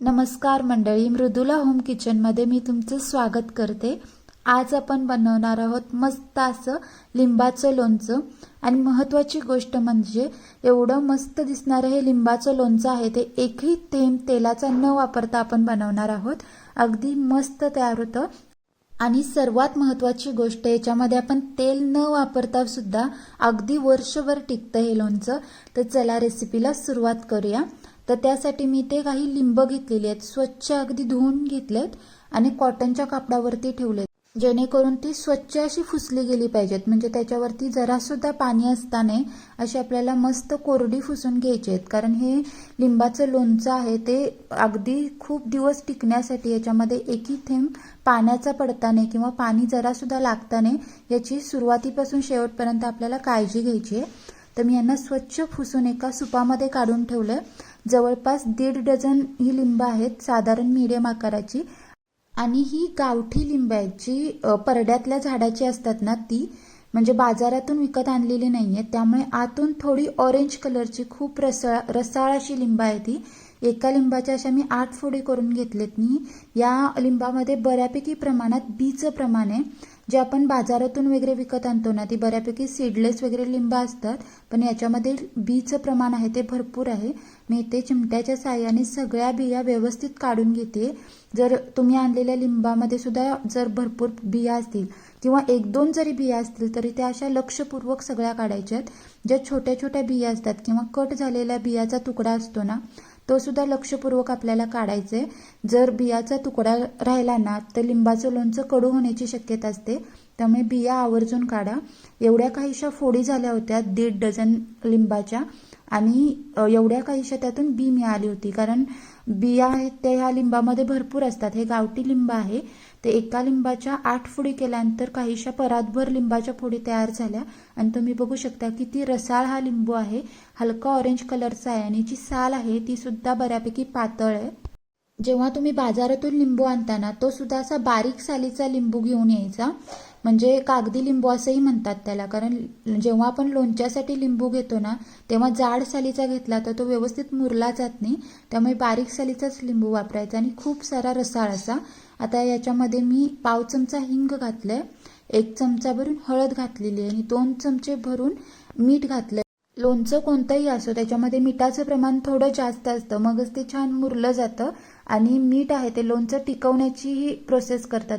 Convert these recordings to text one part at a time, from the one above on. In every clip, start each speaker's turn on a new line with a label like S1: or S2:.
S1: नमस्कार मंडळी मृदुला होम किचनमध्ये मी तुमचं स्वागत करते. आज आपण बनवणार आहोत मस्त असं लिंबाचं लोणचं. आणि महत्त्वाची गोष्ट म्हणजे एवढं मस्त दिसणारं हे लिंबाचं लोणचं आहे ते एकही थेंब तेलाचा न वापरता आपण बनवणार आहोत. अगदी मस्त तयार होतं. आणि सर्वात महत्त्वाची गोष्ट याच्यामध्ये आपण तेल न वापरता सुद्धा अगदी वर्षभर टिकतं हे लोणचं. तर चला रेसिपीला सुरुवात करूया. तर त्यासाठी मी ते काही लिंब घेतलेली आहेत. स्वच्छ अगदी धुवून घेतलेत आणि कॉटनच्या कापडावरती ठेवलेत. जेणेकरून ती स्वच्छ अशी फुसली गेली पाहिजेत. म्हणजे त्याच्यावरती जरासुद्धा पाणी असताना अशी आपल्याला मस्त कोरडी फुसून घ्यायची आहेत. कारण हे लिंबाचं लोणचं आहे ते अगदी खूप दिवस टिकण्यासाठी याच्यामध्ये एकही थेंब पाण्याचा पडताना किंवा पाणी जरासुद्धा लागताने याची सुरुवातीपासून शेवटपर्यंत आपल्याला काळजी घ्यायची आहे. तर मी यांना स्वच्छ फुसून एका सुपामध्ये काढून ठेवलं जवळपास दीड डझन ही लिंब आहेत साधारण मीडियम आकाराची. आणि ही गावठी लिंब आहेत जी परड्यातल्या झाडाची असतात ना ती म्हणजे बाजारातून विकत आणलेली नाही आहे त्यामुळे आतून थोडी ऑरेंज कलरची खूप रसाळ रसाळ अशी लिंब आहे ती. एका लिंबाच्या अशा मी आठ फोडी करून घेतलेत मी. या लिंबामध्ये बऱ्यापैकी प्रमाणात बीचं प्रमाण आहे. जे आपण बाजारातून वगैरे विकत आणतो ना ती बऱ्यापैकी सीडलेस वगैरे लिंब असतात. पण याच्यामध्ये बीचं प्रमाण आहे ते भरपूर आहे. मी ते चिमट्याच्या साह्याने सगळ्या बिया व्यवस्थित काढून घेते. जर तुम्ही आणलेल्या लिंबामध्ये सुद्धा जर भरपूर बिया असतील किंवा एक दोन जरी बिया असतील तरी त्या अशा लक्षपूर्वक सगळ्या काढायच्या आहेत. ज्या छोट्या छोट्या बिया असतात किंवा कट झालेल्या बियाचा तुकडा असतो ना तो सुद्धा लक्षपूर्वक आपल्याला काढायचे. आहे जर बियाचा तुकडा राहिला ना तर लिंबाचं लोणचं कडू होण्याची शक्यता असते. त्यामुळे बिया आवर्जून काढा. एवढ्या काहीशा फोडी झाल्या होत्या दीड डझन लिंबाच्या आणि एवढ्या काहीशा त्यातून बी मिळाली होती. कारण बिया आहेत त्या ह्या लिंबामध्ये भरपूर असतात. हे गावठी लिंब आहे. ते एका लिंबाच्या आठ फुडी केल्यानंतर काहीशा परातभर लिंबाच्या फुडी तयार झाल्या. आणि तुम्ही बघू शकता किती रसाळ हा लिंबू आहे. हलका ऑरेंज कलरचा आहे आणि जी साल आहे ती सुद्धा बऱ्यापैकी पातळ आहे. जेव्हा तुम्ही बाजारातून लिंबू आणताना तो सुद्धा असा बारीक सालीचा लिंबू घेऊन यायचा. म्हणजे कागदी लिंबू असंही म्हणतात त्याला. कारण जेव्हा आपण लोणच्यासाठी लिंबू घेतो ना तेव्हा जाड सालीचा घेतला तर तो व्यवस्थित मुरला जात नाही. त्यामुळे बारीक सालीचाच लिंबू वापरायचा आणि खूप सारा रसाळ असा. आता याच्यामध्ये मी पाव चमचा हिंग घातलंय एक चमचा भरून हळद घातलेली आहे आणि दोन चमचे भरून मीठ घातलंय. लोणचं कोणतंही असो त्याच्यामध्ये मिठाचं प्रमाण थोडं जास्त असतं मगच ते छान मुरलं जातं आणि मीठ आहे ते लोणचं टिकवण्याचीही प्रोसेस करतात.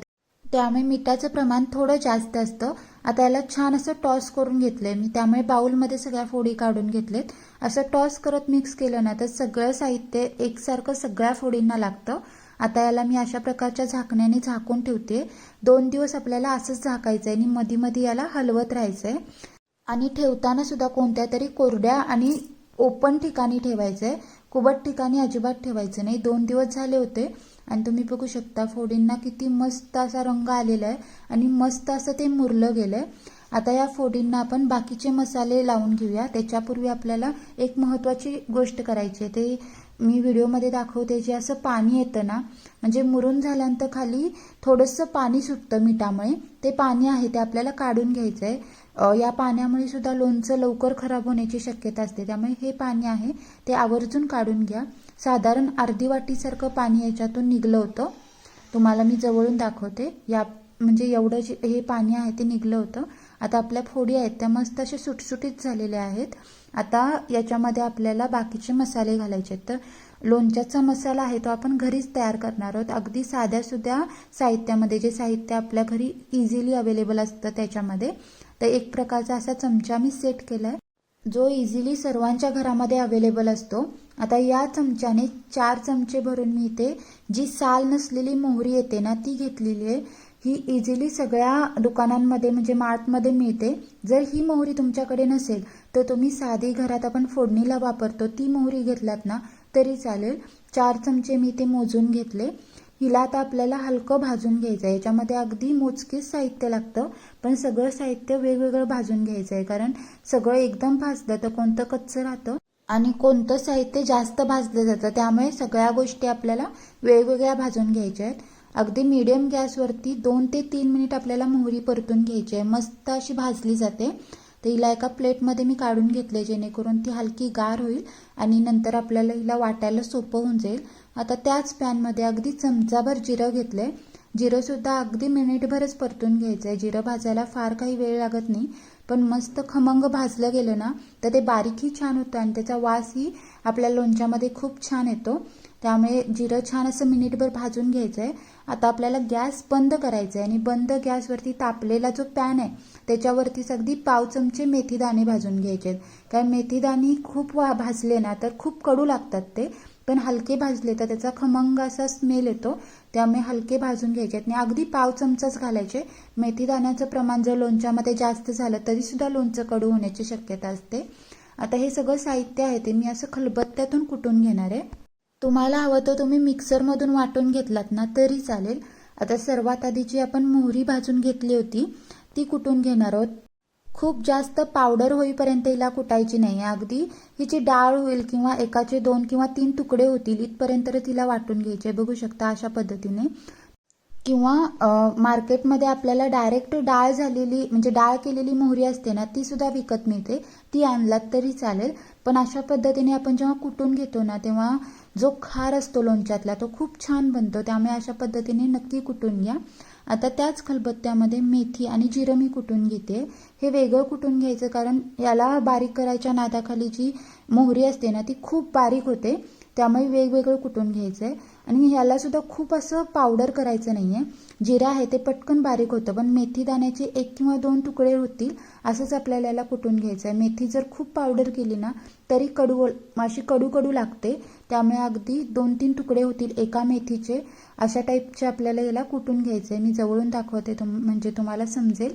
S1: त्यामुळे मिठाचं प्रमाण थोडं जास्त असतं. आता याला छान असं टॉस करून घेतलंय मी. त्यामुळे बाउलमध्ये सगळ्या फोडी काढून घेतलेत. असं टॉस करत मिक्स केलं ना तर सगळं साहित्य एकसारखं सगळ्या फोडींना लागतं. आता याला मी अशा प्रकारच्या झाकण्याने झाकून ठेवते. दोन दिवस आपल्याला असंच झाकायचं आहे आणि मध्ये मध्ये याला हलवत राहायचं आहे आणि ठेवताना सुद्धा कोणत्या तरी कोरड्या आणि ओपन ठिकाणी ठेवायचं आहे कुबट ठिकाणी अजिबात ठेवायचं नाही. दोन दिवस झाले होते. आणि तुम्ही बघू शकता फोडींना किती मस्त असा रंग आलेला आहे आणि मस्त असं ते मुरलं गेलं आहे आता या फोडींना आपण बाकीचे मसाले लावून घेऊया. त्याच्यापूर्वी आपल्याला एक महत्त्वाची गोष्ट करायची आहे. ते मी व्हिडिओमध्ये दाखवते जे असं पाणी येतं ना म्हणजे मुरून झाल्यानंतर खाली थोडंसं पाणी सुटतं मिठामुळे. ते पाणी आहे ते आपल्याला काढून घ्यायचं आहे या पाण्यामुळे सुद्धा लोणचं लवकर खराब होण्याची शक्यता असते. त्यामुळे हे पाणी आहे ते आवर्जून काढून घ्या. साधारण अर्धी वाटीसारखं पाणी याच्यातून निघलं होतं. तुम्हाला मी जवळून दाखवते. या म्हणजे एवढं जे हे पाणी आहे ते निघलं होतं. आता आपल्या फोडी आहेत त्या मस्त अशा सुटसुटीत झालेल्या आहेत. आता याच्यामध्ये आपल्याला बाकीचे मसाले घालायचे आहेत. तर लोणच्याचा मसाला आहे तो आपण घरीच तयार करणार आहोत. अगदी साध्यासुद्धा साहित्यामध्ये जे साहित्य आपल्या घरी इझिली अवेलेबल असतं त्याच्यामध्ये. तर एक प्रकारचा असा चमचा मी सेट केला आहे जो इझिली सर्वांच्या घरामध्ये अवेलेबल असतो. आता या चमच्याने चार चमचे भरून मी इथे जी साल नसलेली मोहरी येते ना ती घेतलेली आहे. ही इझिली सगळ्या दुकानांमध्ये म्हणजे मार्टमध्ये मिळते. जर ही मोहरी तुमच्याकडे नसेल तर तुम्ही साधी घरात आपण फोडणीला वापरतो. ती मोहरी घेतलात ना तरी चालेल. चार चमचे मी ते मोजून घेतले. हिला आता आपल्याला हलकं भाजून घ्यायचं आहे याच्यामध्ये अगदी मोजकेच साहित्य लागतं पण सगळं साहित्य वेगवेगळं भाजून घ्यायचं आहे कारण सगळं एकदम भाजलं तर कोणतं कच्चं राहतं आणि कोणतं साहित्य जास्त भाजलं जातं. त्यामुळे सगळ्या गोष्टी आपल्याला वेगवेगळ्या भाजून घ्यायच्या आहेत. अगदी मीडियम गॅसवरती दोन ते तीन मिनिट आपल्याला मोहरी परतून घ्यायची आहे. मस्त अशी भाजली जाते. तर हिला एका प्लेटमध्ये मी काढून घेतले जेणेकरून ती हलकी गार होईल आणि नंतर आपल्याला हिला वाटायला सोपं होऊन जाईल. आता त्याच पॅनमध्ये अगदी चमचाभर जिरं घेतलं. आहे जिरंसुद्धा अगदी मिनिटभरच परतून घ्यायचं आहे जिरं भाजायला फार काही वेळ लागत नाही. पण मस्त खमंग भाजलं गेलं ना तर ते बारीकही छान होतं आणि त्याचा वासही आपल्या लोणच्यामध्ये खूप छान येतो. त्यामुळे जिरं छान असं मिनिटभर भाजून घ्यायचं आहे आता आपल्याला गॅस बंद करायचा आहे आणि बंद गॅसवरती तापलेला जो पॅन आहे त्याच्यावरतीच अगदी पाव चमचे मेथीदाणे भाजून घ्यायचे आहेत कारण मेथीदाणे खूप वा भाजले ना तर खूप कडू लागतात ते. पण हलके भाजले तर त्याचा खमंग असा स्मेल येतो. त्यामुळे हलके भाजून घ्यायचे आहेत. आणि अगदी पाव चमचाच घालायचे. मेथी दाण्याचं प्रमाण जर लोणच्यामध्ये जास्त झालं तरी सुद्धा लोणचं कडू होण्याची शक्यता असते. आता हे सगळं साहित्य आहे ते मी असं खलबत्त्यातून कुटून घेणार आहे. तुम्हाला हवं तर तुम्ही मिक्सरमधून वाटून घेतलात ना तरी चालेल. आता सर्वात आधी जी आपण मोहरी भाजून घेतली होती ती कुटून घेणार आहोत. खूप जास्त पावडर होईपर्यंत हिला कुटायची नाही. अगदी हिची डाळ होईल किंवा एकाचे दोन किंवा तीन तुकडे होतील इथपर्यंत तिला वाटून घ्यायचे. बघू शकता अशा पद्धतीने. किंवा मार्केटमध्ये आपल्याला डायरेक्ट डाळ झालेली म्हणजे डाळ केलेली मोहरी असते ना ती सुद्धा विकत मिळते. ती आणलात तरी चालेल. पण अशा पद्धतीने आपण जेव्हा कुटून घेतो ना तेव्हा जो खार असतो लोणच्यातला तो खूप छान बनतो. त्यामुळे अशा पद्धतीने नक्की कुटून घ्या. आता त्याच खलबत्त्यामध्ये मेथी आणि जिरं मी कुटून घेते. हे वेगळं कुटून घ्यायचं कारण याला बारीक करायच्या नादाखाली जी मोहरी असते ना ती खूप बारीक होते. त्यामुळे वेगवेगळं कुटून घ्यायचं आहे आणि ह्यालासुद्धा खूप असं पावडर करायचं नाही आहे जिरा आहे ते पटकन बारीक होतं पण मेथी दाण्याचे एक किंवा दोन तुकडे होतील असंच आपल्याला याला कुटून घ्यायचं आहे मेथी जर खूप पावडर केली ना तरी कडू अशी कडू कडू लागते. त्यामुळे अगदी दोन तीन तुकडे होतील एका मेथीचे. अशा टाईपचे आपल्याला याला कुटून घ्यायचं आहे मी जवळून दाखवते तुम म्हणजे तुम्हाला समजेल.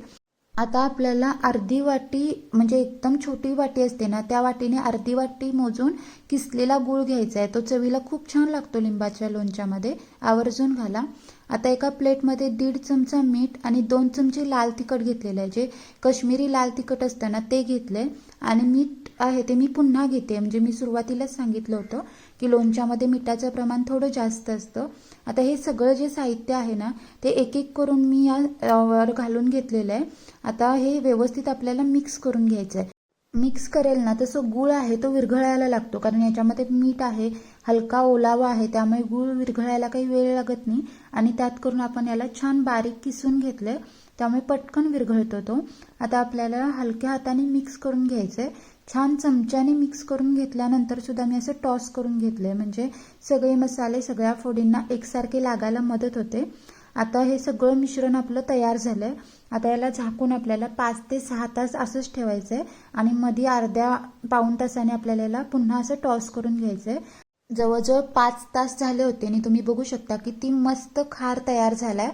S1: आता आपल्याला अर्धी वाटी म्हणजे एकदम छोटी वाटी असते ना त्या वाटीने अर्धी वाटी मोजून किसलेला गूळ घ्यायचा आहे. तो चवीला खूप छान लागतो लिंबाच्या लोणच्यामध्ये. आवर्जून घाला. आता एका प्लेटमध्ये दीड चमचा मीठ आणि दोन चमचे लाल तिखट घेतलेलं आहे. जे कश्मीरी लाल तिखट असतं ना ते आहे आणि मीठ आहे ते मी पुन्हा घेते. म्हणजे मी सुरुवातीलाच सांगितलं होतं की लोणच्यामध्ये मिठाचं प्रमाण थोडं जास्त असतं. आता हे सगळं जे साहित्य आहे ना ते एक एक करून मी यावर घालून घेतलेलं आहे. आता हे व्यवस्थित आपल्याला मिक्स करून घ्यायचं आहे मिक्स करेल ना तसं गुळ आहे तो विरघळायला लागतो कारण याच्यामध्ये मीठ आहे हलका ओलावा आहे त्यामुळे गूळ विरघळायला काही वेळ लागत नाही. आणि त्यात करून आपण याला छान बारीक किसून घेतलंय. त्यामुळे पटकन विरघळतो तो. आता आपल्याला हलक्या हाताने मिक्स करून घ्यायचं आहे छान चमच्याने मिक्स करून घेतल्यानंतर सुद्धा मी असं टॉस करून घेतलंय. म्हणजे सगळे मसाले सगळ्या फोडींना एकसारखे लागायला मदत होते. आता हे सगळं मिश्रण आपलं तयार झालंय. आता याला झाकून आपल्याला पाच ते सहा तास असंच ठेवायचं आहे आणि मध्ये अर्ध्या पाऊण तासाने आपल्याला याला पुन्हा असं टॉस करून घ्यायचं आहे जवळजवळ पाच तास झाले होते आणि तुम्ही बघू शकता किती मस्त खार तयार झालाय.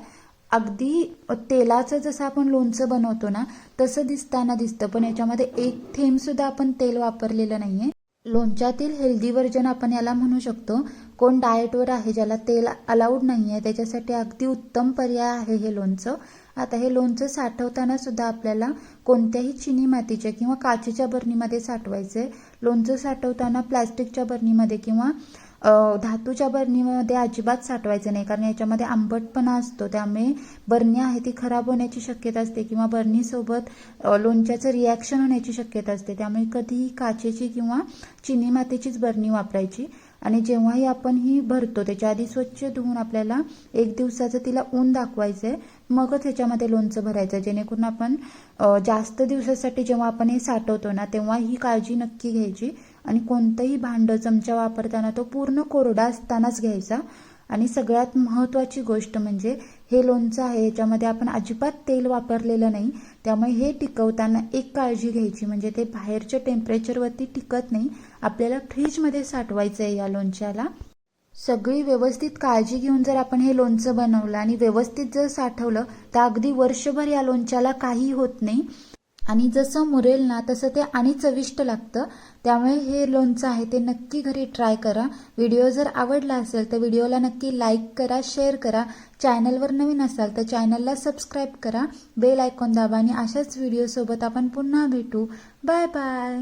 S1: अगदी तेलाचं जसं आपण लोणचं बनवतो ना तसं दिसताना दिसतं पण याच्यामध्ये एक थेंब सुद्धा आपण तेल वापरलेलं नाहीये. लोणच्यातील हेल्दी व्हर्जन आपण याला म्हणू शकतो. कोण डाएटवर आहे ज्याला तेल अलाउड नाही आहे त्याच्यासाठी अगदी उत्तम पर्याय आहे हे लोणचं. आता हे लोणचं साठवताना सुद्धा आपल्याला कोणत्याही चिनी मातीच्या किंवा काचेच्या बरणीमध्ये साठवायचं आहे लोणचं साठवताना प्लॅस्टिकच्या बरणीमध्ये किंवा धातूच्या बरणीमध्ये अजिबात साठवायचं नाही. कारण याच्यामध्ये आंबटपणा असतो. त्यामुळे बरणी आहे ती खराब होण्याची शक्यता असते किंवा बरणीसोबत लोणच्याचं रिॲक्शन होण्याची शक्यता असते. त्यामुळे कधीही काचेची किंवा चिनी मातीचीच बरणी वापरायची. आणि जेव्हाही आपण ही भरतो त्याच्या आधी स्वच्छ धुवून आपल्याला एक दिवसाचं तिला ऊन दाखवायचं आहे मगच ह्याच्यामध्ये लोणचं भरायचं जेणेकरून आपण जास्त दिवसासाठी जेव्हा आपण हे साठवतो ना तेव्हा ही काळजी नक्की घ्यायची. आणि कोणतंही भांडं चमचा वापरताना तो पूर्ण कोरडा असतानाच घ्यायचा. आणि सगळ्यात महत्त्वाची गोष्ट म्हणजे हे लोणचं आहे याच्यामध्ये आपण अजिबात तेल वापरलेलं नाही. त्यामुळे हे टिकवताना एक काळजी घ्यायची म्हणजे ते बाहेरच्या टेम्परेचरवरती टिकत नाही. आपल्याला फ्रीजमध्ये साठवायचं आहे या लोणच्याला. सगळी व्यवस्थित काळजी घेऊन जर आपण हे लोणचं बनवलं आणि व्यवस्थित जर साठवलं तर अगदी वर्षभर या लोणच्याला काही होत नाही. आणि जसं मुरेल ना तसं ते आणि चविष्ट लागतं. त्यामुळे हे लोणचं आहे ते नक्की घरी ट्राय करा. व्हिडिओ जर आवडला असेल तर व्हिडिओला नक्की लाईक करा शेअर करा. चॅनलवर नवीन असाल तर चॅनलला सबस्क्राईब करा. बेल आयकॉन दाबा आणि अशाच व्हिडिओसोबत आपण पुन्हा भेटू. Bye bye